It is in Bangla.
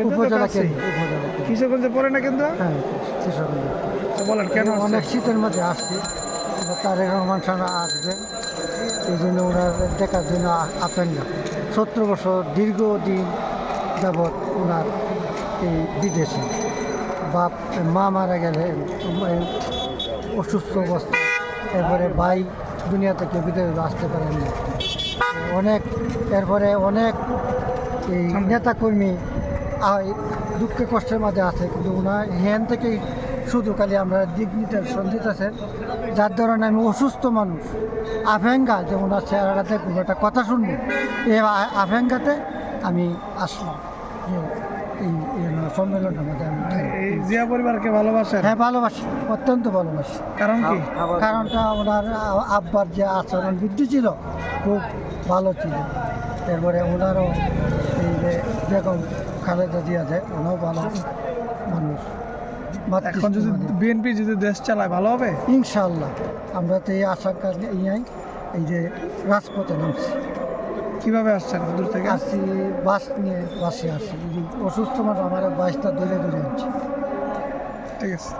উপজেলা। কেন্দ্র কিশোরগঞ্জে পড়ে না কেন্দ্র? হ্যাঁ কিশোরগঞ্জ বলেন কেন অনেক শীতের মধ্যে আসছি। তারেক রহমান সাহেব আসবেন এই জন্য ওনার দেখার জন্য আ- আকাঙ্ক্ষা সত্তর বছর দীর্ঘদিন যাবৎ ওনার এই বিদেশে বাপ মা মারা গেলে অসুস্থ অবস্থা। এরপরে ভাই দুনিয়া থেকে বিদেশে আসতে পারেননি অনেক এরপরে অনেক এই নেতাকর্মী দুঃখে কষ্টের মাঝে আছে, কিন্তু ওনার হ্যান থেকেই শুধু খালি আমরা দিক নির্দেশন দিতেছেন। যার ধরনের আমি অসুস্থ মানুষ আফেঙ্গা যে ওনার চেহারাটা দেখব একটা কথা শুনব, এ আভেঙ্গাতে আমি আসলাম। যে এই এই সম্মেলনের মধ্যে। আমি এই জিয়া পরিবারকে ভালোবাসেন? হ্যাঁ ভালোবাসি অত্যন্ত ভালোবাসি। কারণ কি? কারণটা ওনার আব্বার যে আচরণ বৃদ্ধি ছিল খুব ভালো ছিল। এরপরে ওনারও এই যে বেগম খালেদা জিয়া যায় ওনাও ভালো মানুষ। এখন যদি বিএনপি যদি দেশ চালায় ভালো হবে? ইনশাআল্লাহ। আমরা তো এই আশঙ্কা ইয়াই এই যে রাজপথে নামছি। কীভাবে আসছেন দূর থেকে? আসছি বাস নিয়ে বাসে আসছি। অসুস্থ মানুষ আমার বাসটা দূরে দূরে আনছি। ঠিক আছে।